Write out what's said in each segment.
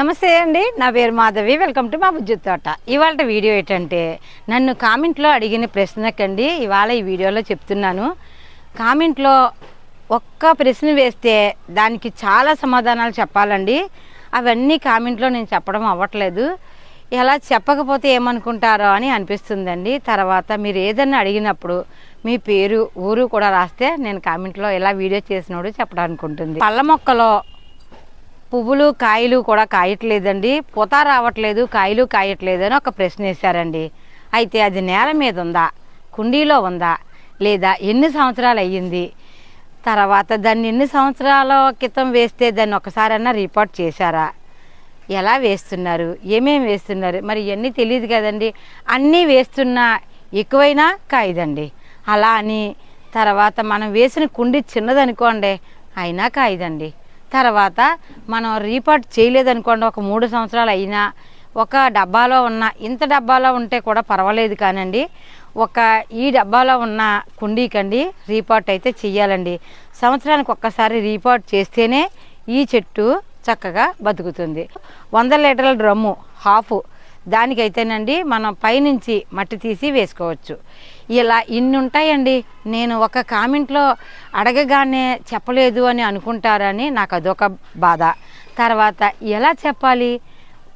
నమస్తే అండి నా పేరు మాధవి వెల్కమ్ టు మా బుజ్జి తోట. ఇవాళ వీడియో ఏంటంటే నన్ను కామెంట్లో అడిగిన ప్రశ్నకండి ఇవాళ ఈ వీడియోలో చెప్తున్నాను. కామెంట్లో ఒక్క ప్రశ్న వేస్తే దానికి చాలా సమాధానాలు చెప్పాలండి. అవన్నీ కామెంట్లో నేను చెప్పడం అవ్వట్లేదు. ఎలా చెప్పకపోతే ఏమనుకుంటారో అని అనిపిస్తుందండి. తర్వాత మీరు ఏదన్నా అడిగినప్పుడు మీ పేరు ఊరు కూడా రాస్తే నేను కామెంట్లో ఎలా వీడియో చేసినోడు చెప్పడానికి ఉంటుంది పళ్ళ మొక్కలో పువ్వులు కాయలు కూడా కాయట్లేదండి. పూత రావట్లేదు కాయలు కాయట్లేదు అని ఒక ప్రశ్న వేశారండి. అయితే అది నేల మీద ఉందా? కుండీలో ఉందా? లేదా ఎన్ని సంవత్సరాలు అయ్యింది? తర్వాత దాన్ని ఎన్ని సంవత్సరాల క్రితం వేస్తే దాన్ని ఒకసారన్నా రిపోర్ట్ చేశారా? ఎలా వేస్తున్నారు? ఏమేమి వేస్తున్నారు? మరి ఇవన్నీ తెలియదు కదండి. అన్నీ వేస్తున్నా ఎక్కువైనా కాయదండి. అలా అని తర్వాత మనం వేసిన కుండి చిన్నదనుకోండి అయినా కాయదండి. తర్వాత మనం రీపార్ట్ చేయలేదనుకోండి ఒక మూడు సంవత్సరాలు అయినా ఒక డబ్బాలో ఉన్న ఇంత డబ్బాలో ఉంటే కూడా పర్వాలేదు కానండి. ఒక ఈ డబ్బాలో ఉన్న కుండీకండి రీపార్ట్ అయితే చెయ్యాలండి. సంవత్సరానికి ఒక్కసారి రీపార్ట్ చేస్తేనే ఈ చెట్టు చక్కగా బతుకుతుంది. వంద లీటర్ల డ్రమ్ము హాఫ్ దానికైతేనండి మనం పైనుంచి మట్టి తీసి వేసుకోవచ్చు. ఇలా ఇన్ని ఉంటాయండి నేను ఒక కామెంట్లో అడగగానే చెప్పలేదు అని అనుకుంటారని నాకు అదొక బాధ. తర్వాత ఎలా చెప్పాలి?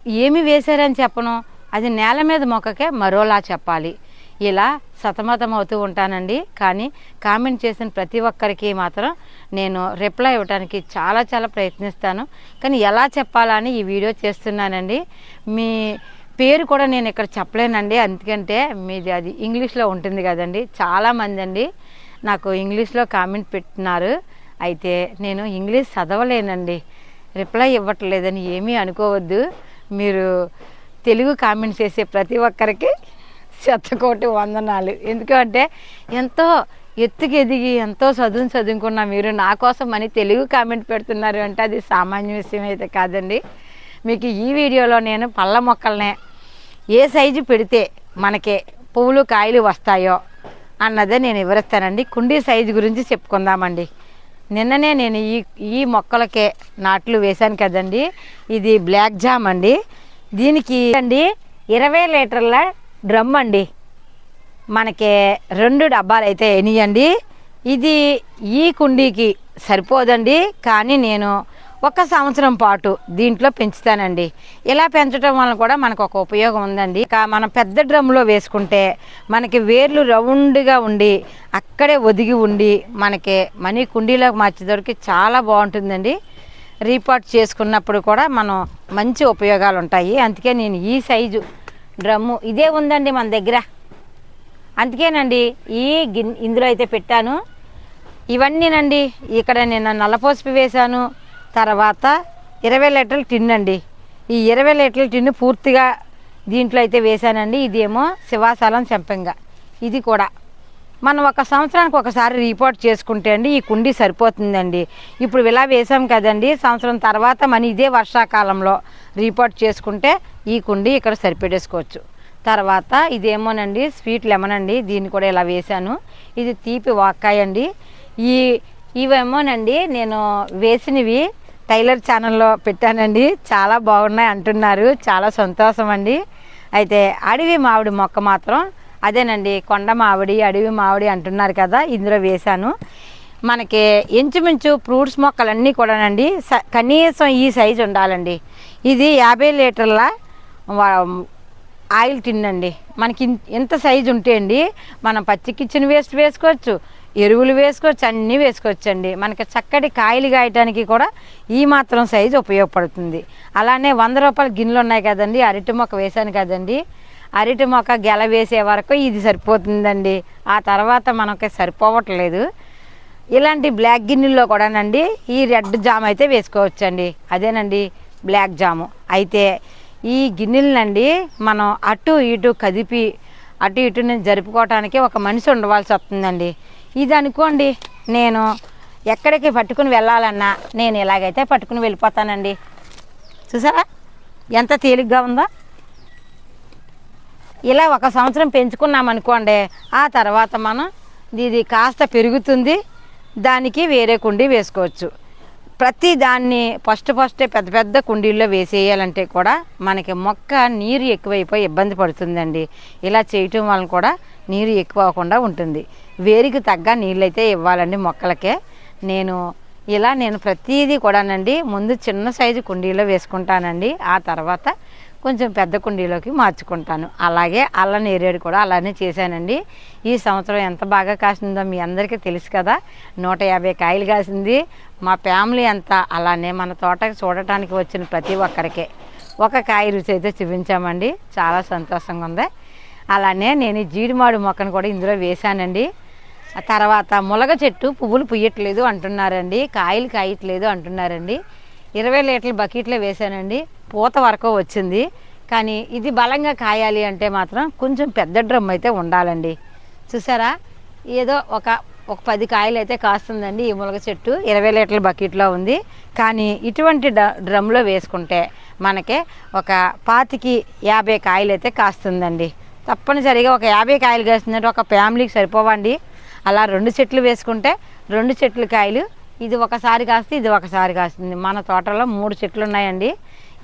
ఏమి వేశారని చెప్పను. అది నేల మీద మొక్కకే మరోలా చెప్పాలి. ఇలా సతమతం అవుతూ ఉంటానండి. కానీ కామెంట్ చేసిన ప్రతి ఒక్కరికి మాత్రం నేను రిప్లై ఇవ్వడానికి చాలా చాలా ప్రయత్నిస్తాను. కానీ ఎలా చెప్పాలని ఈ వీడియో చేస్తున్నానండి. మీ పేరు కూడా నేను ఇక్కడ చెప్పలేనండి. ఎందుకంటే మీది అది ఇంగ్లీష్లో ఉంటుంది కదండి. చాలామంది అండి నాకు ఇంగ్లీష్లో కామెంట్ పెట్టినారు. అయితే నేను ఇంగ్లీష్ చదవలేనండి. రిప్లై ఇవ్వట్లేదని ఏమీ అనుకోవద్దు. మీరు తెలుగు కామెంట్ చేసే ప్రతి ఒక్కరికి శతకోటి వందనాలు. ఎందుకంటే ఎంతో ఎత్తుకెదిగి ఎంతో చదువుని చదువుకున్న మీరు నా కోసం అని తెలుగు కామెంట్ పెడుతున్నారు అంటే అది సామాన్య విషయం అయితే కాదండి. మీకు ఈ వీడియోలో నేను పళ్ళ మొక్కలనే ఏ సైజు పెడితే మనకి పువ్వులు కాయలు వస్తాయో అన్నదే నేను వివరిస్తానండి. కుండీ సైజు గురించి చెప్పుకుందామండి. నిన్ననే నేను ఈ ఈ మొక్కలకే నాట్లు వేశాను కదండి. ఇది బ్లాక్ జామ్ అండి. దీనికి అండి ఇరవై లీటర్ల డ్రమ్ అండి. మనకి రెండు డబ్బాలు అయితే ఎనియండి ఇది ఈ కుండీకి సరిపోదండి. కానీ నేను ఒక సంవత్సరం పాటు దీంట్లో పెంచుతానండి. ఇలా పెంచడం వలన కూడా మనకు ఒక ఉపయోగం ఉందండి. ఇక మనం పెద్ద డ్రమ్లో వేసుకుంటే మనకి వేర్లు రౌండ్గా ఉండి అక్కడే ఒదిగి ఉండి మనకి మనీ కుండీలోకి మార్చేదరికి చాలా బాగుంటుందండి. రీపాట్ చేసుకున్నప్పుడు కూడా మనం మంచి ఉపయోగాలు ఉంటాయి. అందుకే నేను ఈ సైజు డ్రమ్ము ఇదే ఉందండి మన దగ్గర. అందుకేనండి ఈ గిన్ ఇందులో అయితే పెట్టాను. ఇవన్నీనండి. ఇక్కడ నేను నల్లపోసిపి వేశాను. తర్వాత ఇరవై లీటర్ల టిన్ అండి ఈ ఇరవై లీటర్ల టిన్ను పూర్తిగా దీంట్లో అయితే వేశానండి. ఇదేమో శివాసాలం చెంపంగా. ఇది కూడా. మనం ఒక సంవత్సరానికి ఒకసారి రిపోర్ట్ చేసుకుంటే అండి ఈ కుండీ సరిపోతుందండి. ఇప్పుడు ఇలా వేసాం కదండి సంవత్సరం తర్వాత మన ఇదే వర్షాకాలంలో రిపోర్ట్ చేసుకుంటే ఈ కుండీ ఇక్కడ సరిపెట్టేసుకోవచ్చు. తర్వాత ఇదేమోనండి స్వీట్ లెమన్ అండి దీన్ని కూడా ఇలా వేశాను. ఇది తీపి వాక్కాయ అండి ఈ ఇవేమోనండి నేను వేసినవి టైలర్ ఛానల్లో పెట్టానండి. చాలా బాగున్నాయి అంటున్నారు. చాలా సంతోషం అండి. అయితే అడవి మామిడి మొక్క మాత్రం అదేనండి కొండ మామిడి అడవి మామిడి అంటున్నారు కదా ఇందులో వేశాను. మనకి ఇంచుమించు ఫ్రూట్స్ మొక్కలన్నీ కూడానండి కనీసం ఈ సైజు ఉండాలండి. ఇది యాభై లీటర్ల ఆయిల్ టిన్ అండి మనకి ఇంత సైజు ఉంటే అండి మనం పచ్చి కిచెన్ వేస్ట్ వేసుకోవచ్చు. ఎరువులు వేసుకోవచ్చు అన్నీ వేసుకోవచ్చండి. మనకి చక్కటి కాయలు కాయటానికి కూడా ఈ మాత్రం సైజు ఉపయోగపడుతుంది. అలానే వంద రూపాయల గిన్నెలు ఉన్నాయి కదండి అరటి మొక్క వేశాను కదండి. అరటి మొక్క గెల వేసే వరకు ఇది సరిపోతుందండి. ఆ తర్వాత మనకి సరిపోవట్లేదు. ఇలాంటి బ్లాక్ గిన్నెల్లో కూడానండి ఈ రెడ్ జామ్ అయితే వేసుకోవచ్చండి. అదేనండి బ్లాక్ జాము. అయితే ఈ గిన్నెలనండి మనం అటు ఇటు కదిపి అటు ఇటు నేను జరుపుకోవటానికి ఒక మనిషి ఉండవలసి వస్తుందండి. ఇది అనుకోండి నేను ఎక్కడికి పట్టుకుని వెళ్ళాలన్నా నేను ఇలాగైతే పట్టుకుని వెళ్ళిపోతానండి. చూసారా? ఎంత తేలిగ్గా ఉందో? ఇలా ఒక సంవత్సరం పెంచుకున్నాం అనుకోండి ఆ తర్వాత మనం ఇది కాస్త పెరుగుతుంది దానికి వేరే కుండీ వేసుకోవచ్చు. ప్రతి దాన్ని ఫస్ట్ ఫస్టే పెద్ద పెద్ద కుండీల్లో వేసేయాలంటే కూడా మనకి మొక్క నీరు ఎక్కువైపోయి ఇబ్బంది పడుతుందండి. ఇలా చేయటం వలన కూడా నీరు ఎక్కువ అవ్వకుండా ఉంటుంది. వేరికి తగ్గ నీళ్ళైతే ఇవ్వాలండి మొక్కలకే. నేను ఇలా నేను ప్రతిదీ కూడానండి ముందు చిన్న సైజు కుండీలో వేసుకుంటానండి. ఆ తర్వాత కొంచెం పెద్ద కుండీలోకి మార్చుకుంటాను. అలాగే అల్ల నేరేడు కూడా అలానే చేశానండి. ఈ సంవత్సరం ఎంత బాగా కాసిందో మీ అందరికీ తెలుసు కదా. నూట యాభై కాయలు కాసింది. మా ఫ్యామిలీ అంతా అలానే మన తోటకి చూడటానికి వచ్చిన ప్రతి ఒక్కరికే. ఒక కాయ రుచి అయితే చూపించామండి. చాలా సంతోషంగా ఉంది. అలానే నేను జీడిమాడు మొక్కను కూడా ఇందులో వేశానండి. తర్వాత ములగ చెట్టు పువ్వులు పుయ్యట్లేదు అంటున్నారండి. కాయలు కాయట్లేదు అంటున్నారండి. ఇరవై లీటర్ల బకెట్లో వేశానండి. పూత వరకు వచ్చింది. కానీ ఇది బలంగా కాయాలి అంటే మాత్రం కొంచెం పెద్ద డ్రమ్ అయితే ఉండాలండి. చూసారా? ఏదో ఒక ఒక పది కాయలు అయితే కాస్తుందండి ఈ ములగ చెట్టు. ఇరవై లీటర్ల బకెట్లో ఉంది. కానీ ఇటువంటి డ డ్రమ్లో వేసుకుంటే మనకి ఒక పాతికి యాభై కాయలు అయితే కాస్తుందండి. తప్పనిసరిగా ఒక యాభై కాయలు కాస్తుందంటే ఒక ఫ్యామిలీకి సరిపోవండి. అలా రెండు చెట్లు వేసుకుంటే రెండు చెట్లు కాయలు ఇది ఒకసారి కాస్తే ఇది ఒకసారి కాస్తుంది. మన తోటలో మూడు చెట్లు ఉన్నాయండి.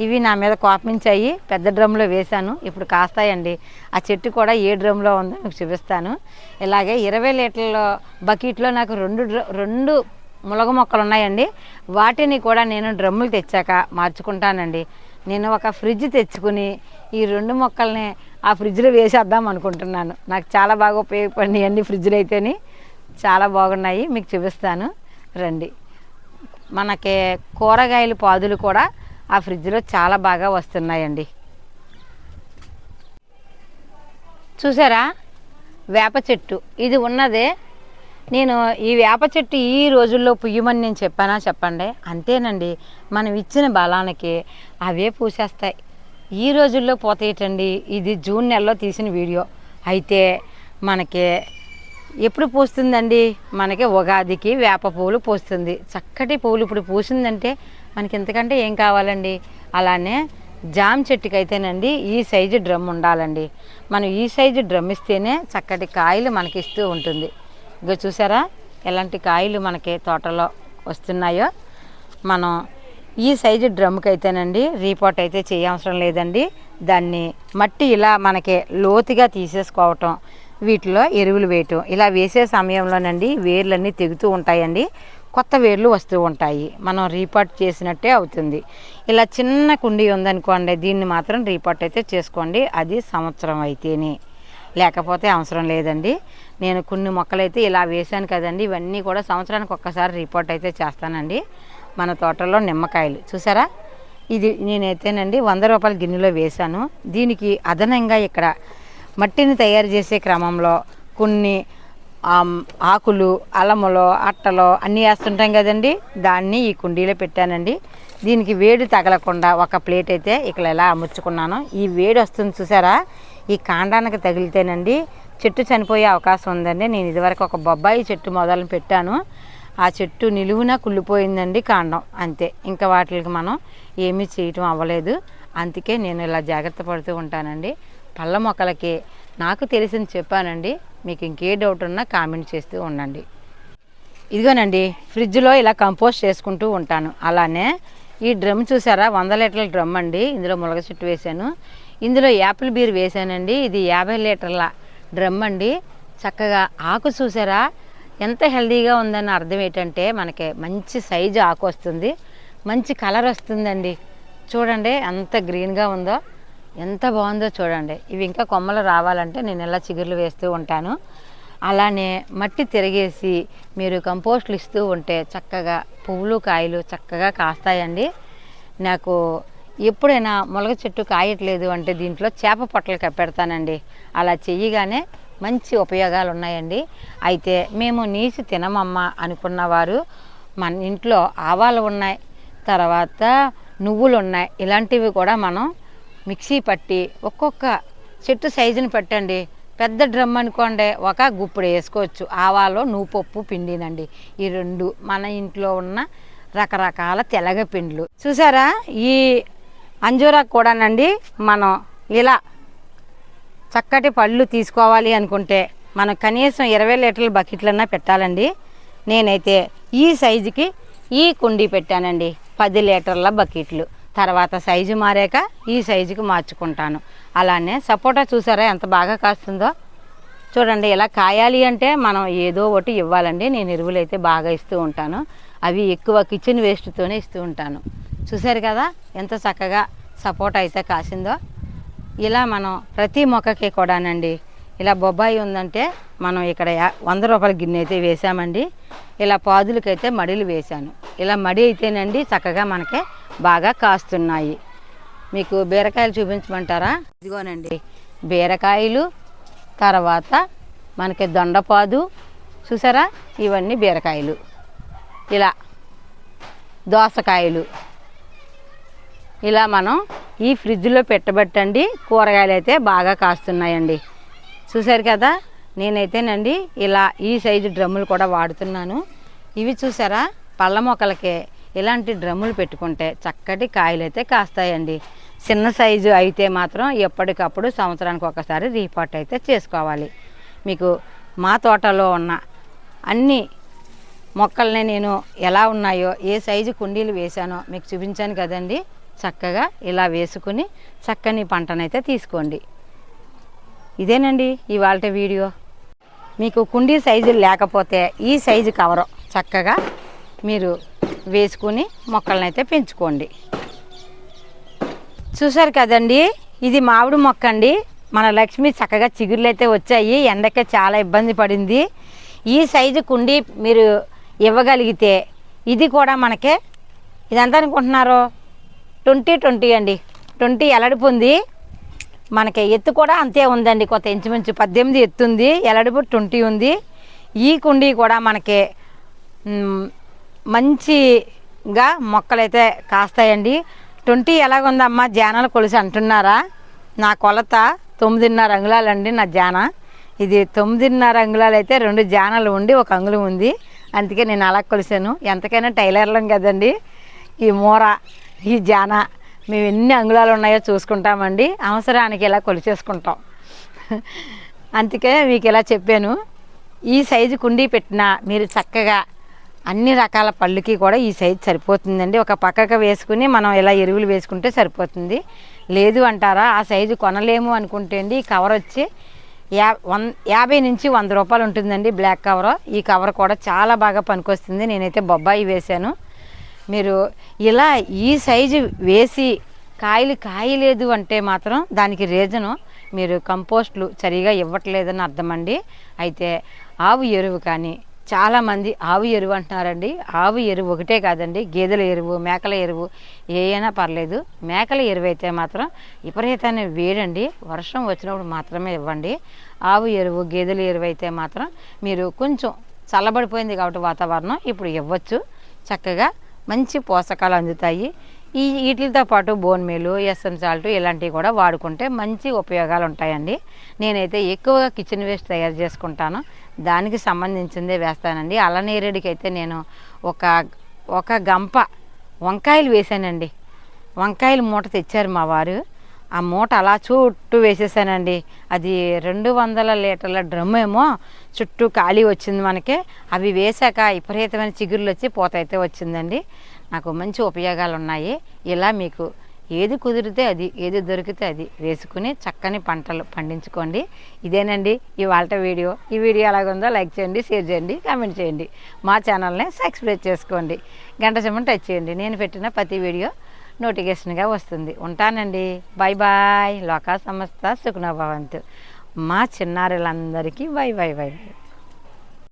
ఇవి నా మీద కోపించాయి పెద్ద డ్రమ్లో వేశాను. ఇప్పుడు కాస్తాయండి. ఆ చెట్టు కూడా ఏ డ్రమ్లో ఉందో మీకు చూపిస్తాను. ఇలాగే ఇరవై లీటర్ల బకెట్లో నాకు రెండు డ్ర- రెండు ములగ మొక్కలు ఉన్నాయండి. వాటిని కూడా నేను డ్రమ్ములు తెచ్చాక మార్చుకుంటానండి. నేను ఒక ఫ్రిడ్జ్ తెచ్చుకుని ఈ రెండు మొక్కల్ని ఆ ఫ్రిడ్జ్లో వేసేద్దాం అనుకుంటున్నాను. నాకు చాలా బాగా ఉపయోగపడినాయి అన్ని ఫ్రిడ్జ్లు అయితేని. చాలా బాగున్నాయి. మీకు చూపిస్తాను. రండి. మనకి కూరగాయలు పాదులు కూడా ఆ ఫ్రిడ్జ్లో చాలా బాగా వస్తున్నాయండి. చూసారా? వేప చెట్టు. ఇది ఉన్నదే. నేను ఈ వేప చెట్టు ఈ రోజుల్లో పుయ్యమని నేను చెప్పానా చెప్పండి? అంతేనండి. మనం ఇచ్చిన బలానికి అవే పూసేస్తాయి. ఈ రోజుల్లో పోతాయిటండి. ఇది జూన్ నెలలో తీసిన వీడియో. అయితే మనకి ఎప్పుడు పూస్తుందండి? మనకి ఉగాదికి వేప పువ్వులు పూస్తుంది. చక్కటి పువ్వులు ఇప్పుడు పూసిందంటే మనకి ఇంతకంటే ఏం కావాలండి? అలానే జామ్ చెట్టుకి అయితేనండి ఈ సైజు డ్రమ్ ఉండాలండి. మనం ఈ సైజు డ్రమ్ ఇస్తేనే చక్కటి కాయలు మనకి ఇస్తూ ఉంటుంది. ఇంకా చూసారా? ఎలాంటి కాయలు మనకి తోటలో వస్తున్నాయో? మనం ఈ సైజు డ్రమ్కి అయితేనండి రీపోర్ట్ అయితే చేయవసరం లేదండి. దాన్ని మట్టి ఇలా మనకి లోతుగా తీసేసుకోవటం వీటిలో ఎరువులు వేయటం ఇలా వేసే సమయంలోనండి వేర్లన్నీ తెగుతూ ఉంటాయండి. కొత్త వేర్లు వస్తూ ఉంటాయి. మనం రీపాట్ చేసినట్టే అవుతుంది. ఇలా చిన్న కుండీ ఉందనుకోండి దీన్ని మాత్రం రీపాట్ అయితే చేసుకోండి. అది సంవత్సరం అయితేనే. లేకపోతే అవసరం లేదండి. నేను కొన్ని మొక్కలైతే ఇలా వేశాను కదండి ఇవన్నీ కూడా సంవత్సరానికి ఒక్కసారి రిపోర్ట్ అయితే చేస్తానండి. మన తోటలో నిమ్మకాయలు. చూసారా? ఇది నేనైతేనండి వంద రూపాయల గిన్నెలో వేశాను. దీనికి అదనంగా ఇక్కడ మట్టిని తయారు చేసే క్రమంలో కొన్ని ఆకులు అల్లములో అట్టలో అన్నీ వేస్తుంటాం కదండి. దాన్ని ఈ కుండీలో పెట్టానండి. దీనికి వేడి తగలకుండా ఒక ప్లేట్ అయితే ఇక్కడ ఎలా అమర్చుకున్నాను ఈ వేడి వస్తుంది చూసారా? ఈ కాండానికి తగిలితేనండి చెట్టు చనిపోయే అవకాశం ఉందండి. నేను ఇదివరకు ఒక బొబ్బాయి చెట్టు మొదలు పెట్టాను. ఆ చెట్టు నిలువున కుళ్ళిపోయిందండి కాండం. అంతే. ఇంకా వాటికి మనం ఏమీ చేయటం అవ్వలేదు. అందుకే నేను ఇలా జాగ్రత్త పడుతూ ఉంటానండి. పళ్ళ మొక్కలకి నాకు తెలిసింది చెప్పానండి. మీకు ఇంకే డౌట్ ఉన్నా కామెంట్ చేస్తూ ఉండండి. ఇదిగోనండి ఫ్రిడ్జ్లో ఇలా కంపోస్ట్ చేసుకుంటూ ఉంటాను. అలానే ఈ డ్రమ్ చూసారా? వంద లీటర్ల డ్రమ్ అండి. ఇందులో మునగ చెట్టు వేశాను. ఇందులో యాపిల్ బీర్ వేశానండి. ఇది యాభై లీటర్ల డ్రమ్ అండి. చక్కగా ఆకు చూసారా? ఎంత హెల్దీగా ఉందని అర్థం ఏంటంటే మనకి మంచి సైజు ఆకు వస్తుంది. మంచి కలర్ వస్తుందండి. చూడండి ఎంత గ్రీన్గా ఉందో. ఎంత బాగుందో చూడండి. ఇవి ఇంకా కొమ్మలు రావాలంటే నేను ఇలా చిగుర్లు వేస్తూ ఉంటాను. అలానే మట్టి తిరిగేసి మీరు కంపోస్ట్లు ఇస్తూ ఉంటే చక్కగా పువ్వులు కాయలు చక్కగా కాస్తాయండి. నాకు ఎప్పుడైనా ములగ చెట్టు కాయట్లేదు అంటే దీంట్లో చేప పొట్టలు కప్పెడతానండి. అలా చెయ్యగానే మంచి ఉపయోగాలు ఉన్నాయండి. అయితే మేము నీసి తినమమ్మా అనుకున్నవారు మన ఇంట్లో ఆవాలు ఉన్నాయి తర్వాత నువ్వులు ఉన్నాయి. ఇలాంటివి కూడా మనం మిక్సీ పట్టి ఒక్కొక్క చెట్టు సైజుని పెట్టండి. పెద్ద డ్రమ్ అనుకోండి ఒక గుప్పుడు వేసుకోవచ్చు. ఆవాలో నువ్వు పప్పు పిండినండి. ఈ రెండు మన ఇంట్లో ఉన్న రకరకాల తెలగ పిండ్లు. చూసారా? ఈ అంజూరా కూడానండి మనం ఇలా చక్కటి పళ్ళు తీసుకోవాలి అనుకుంటే మనం కనీసం ఇరవై లీటర్ల బకెట్లన్నా పెట్టాలండి. నేనైతే ఈ సైజుకి ఈ కుండీ పెట్టానండి. పది లీటర్ల బకెట్లు. తర్వాత సైజు మారాక ఈ సైజుకి మార్చుకుంటాను. అలానే సపోటా చూసారా ఎంత బాగా కాస్తుందో? చూడండి ఇలా కాయాలి అంటే మనం ఏదో ఒకటి ఇవ్వాలండి. నేను ఎరువులు అయితే బాగా ఇస్తూ ఉంటాను. అవి ఎక్కువ కిచెన్ వేస్ట్తోనే ఇస్తూ ఉంటాను. చూసారు కదా ఎంత చక్కగా సపోటా అయితే కాసిందో? ఇలా మనం ప్రతి మొక్కకి కూడానండి ఇలా బొబ్బాయి ఉందంటే మనం ఇక్కడ వంద రూపాయల గిన్నె అయితే వేసామండి. ఇలా పాదులకైతే మడిలు వేశాను. ఇలా మడి అయితేనండి చక్కగా మనకి బాగా కాస్తున్నాయి. మీకు బీరకాయలు చూపించమంటారా? ఇదిగోనండి. బీరకాయలు తర్వాత మనకి దొండపాదు చూసారా? ఇవన్నీ బీరకాయలు. ఇలా దోసకాయలు. ఇలా మనం ఈ ఫ్రిడ్జ్లో పెట్టబట్టండి. కూరగాయలు అయితే బాగా కాస్తున్నాయండి. చూసారు కదా? నేనైతేనండి ఇలా ఈ సైజు డ్రమ్ములు కూడా వాడుతున్నాను. ఇవి చూసారా పళ్ళ మొక్కలకే ఇలాంటి డ్రమ్ములు పెట్టుకుంటే చక్కటి కాయలు అయితే కాస్తాయండి. చిన్న సైజు అయితే మాత్రం ఎప్పటికప్పుడు సంవత్సరానికి ఒకసారి రీపాట్ అయితే చేసుకోవాలి. మీకు మా తోటలో ఉన్న అన్ని మొక్కల్ని నేను ఎలా ఉన్నాయో ఏ సైజు కుండీలు వేశానో మీకు చూపించాను కదండి. చక్కగా ఇలా వేసుకుని చక్కని పంటనైతే తీసుకోండి. ఇదేనండి ఇవాళ వీడియో. మీకు కుండీ సైజు లేకపోతే ఈ సైజు కవరు చక్కగా మీరు వేసుకుని మొక్కలనైతే పెంచుకోండి. చూసారు కదండి? ఇది మామిడి మొక్క అండి. మన లక్ష్మి చక్కగా చిగురులు అయితే వచ్చాయి. ఎండకే చాలా ఇబ్బంది పడింది. ఈ సైజు కుండీ మీరు ఇవ్వగలిగితే ఇది కూడా మనకే ఇదంతా అనుకుంటున్నారు? ట్వంటీ ట్వంటీ అండి. ట్వంటీ ఎలడిపు ఉంది. మనకి ఎత్తు కూడా అంతే ఉందండి. కొత్త ఇంచుమించు పద్దెనిమిది ఎత్తు ఉంది ఎలడుపు ట్వంటీ ఉంది. ఈ కుండీ కూడా మనకి మంచిగా మొక్కలైతే కాస్తాయండి. ట్వంటీ ఎలాగుందమ్మా? జానాలు కొలిసి అంటున్నారా? నా కొలత తొమ్మిదిన్నర అంగుళాలండి నా జాన. ఇది తొమ్మిదిన్నర అంగుళాలు అయితే రెండు జానాలు ఉండి ఒక అంగుళం ఉంది. అందుకే నేను అలా కొలిసాను. ఎంతకైనా టైలర్లం కదండి. ఈ మూర ఈ జాన మేము ఎన్ని అంగుళాలు ఉన్నాయో చూసుకుంటామండి. అవసరానికి ఇలా కొలిచేసుకుంటాం అందుకే మీకు ఇలా చెప్పాను ఈ సైజు కుండీ పెట్టినా మీరు చక్కగా అన్ని రకాల పళ్ళుకి కూడా ఈ సైజు సరిపోతుందండి. ఒక పక్కకు వేసుకుని మనం ఇలా ఎరువులు వేసుకుంటే సరిపోతుంది. లేదు అంటారా ఆ సైజు కొనలేము అనుకుంటే అండి ఈ కవర్ వచ్చి యా వన్ యాభై నుంచి వంద రూపాయలు ఉంటుందండి బ్లాక్ కవర్. ఈ కవర్ కూడా చాలా బాగా పనికొస్తుంది. నేనైతే బొబ్బాయి వేశాను. మీరు ఇలా ఈ సైజు వేసి కాయలు కాయలేదు అంటే మాత్రం దానికి రీజను మీరు కంపోస్ట్లు సరిగా ఇవ్వట్లేదని అర్థమండి. అయితే ఆవు ఎరువు కానీ చాలామంది ఆవు ఎరువు అంటున్నారండి. ఆవు ఎరువు ఒకటే కాదండి. గేదెల ఎరువు మేకల ఎరువు ఏ పర్లేదు. మేకల ఎరువు అయితే మాత్రం విపరీతమైన వేడండి. వర్షం వచ్చినప్పుడు మాత్రమే ఇవ్వండి. ఆవు ఎరువు గేదెల ఎరువు అయితే మాత్రం మీరు కొంచెం చల్లబడిపోయింది కాబట్టి వాతావరణం ఇప్పుడు ఇవ్వచ్చు. చక్కగా మంచి పోషకాలు అందుతాయి. ఈ వీటితో పాటు బోన్ మీలు ఎస్ఎం సాల్ట్ ఇలాంటివి కూడా వాడుకుంటే మంచి ఉపయోగాలు ఉంటాయండి. నేనైతే ఎక్కువగా కిచెన్ వేస్ట్ తయారు చేసుకుంటాను. దానికి సంబంధించిందే వేస్తానండి. అల్లనేరేడికి అయితే నేను ఒక ఒక గంప వంకాయలు వేసానండి. వంకాయలు మూట తెచ్చారు మా వారు. ఆ మూట అలా చుట్టూ వేసేసానండి. అది రెండు వందల లీటర్ల డ్రమ్ ఏమో చుట్టూ ఖాళీ వచ్చింది మనకి. అవి వేశాక విపరీతమైన చిగుర్లు వచ్చి పూత అయితే వచ్చిందండి. నాకు మంచి ఉపయోగాలు ఉన్నాయి ఇలా మీకు ఏది కుదిరితే అది ఏది దొరికితే అది వేసుకుని చక్కని పంటలు పండించుకోండి. ఇదేనండి ఇవాళ వీడియో. ఈ వీడియో ఎలాగుందో లైక్ చేయండి షేర్ చేయండి కామెంట్ చేయండి. మా ఛానల్ని సబ్స్క్రైబ్ చేసుకోండి. గంట చెమ్మని టచ్ చేయండి. నేను పెట్టిన ప్రతి వీడియో నోటిఫికేషన్గా వస్తుంది. ఉంటానండి. Bye bye. లోకా సంస్థ సుఖనభవంతు మా చిన్నారులందరికీ బై బై బై బై.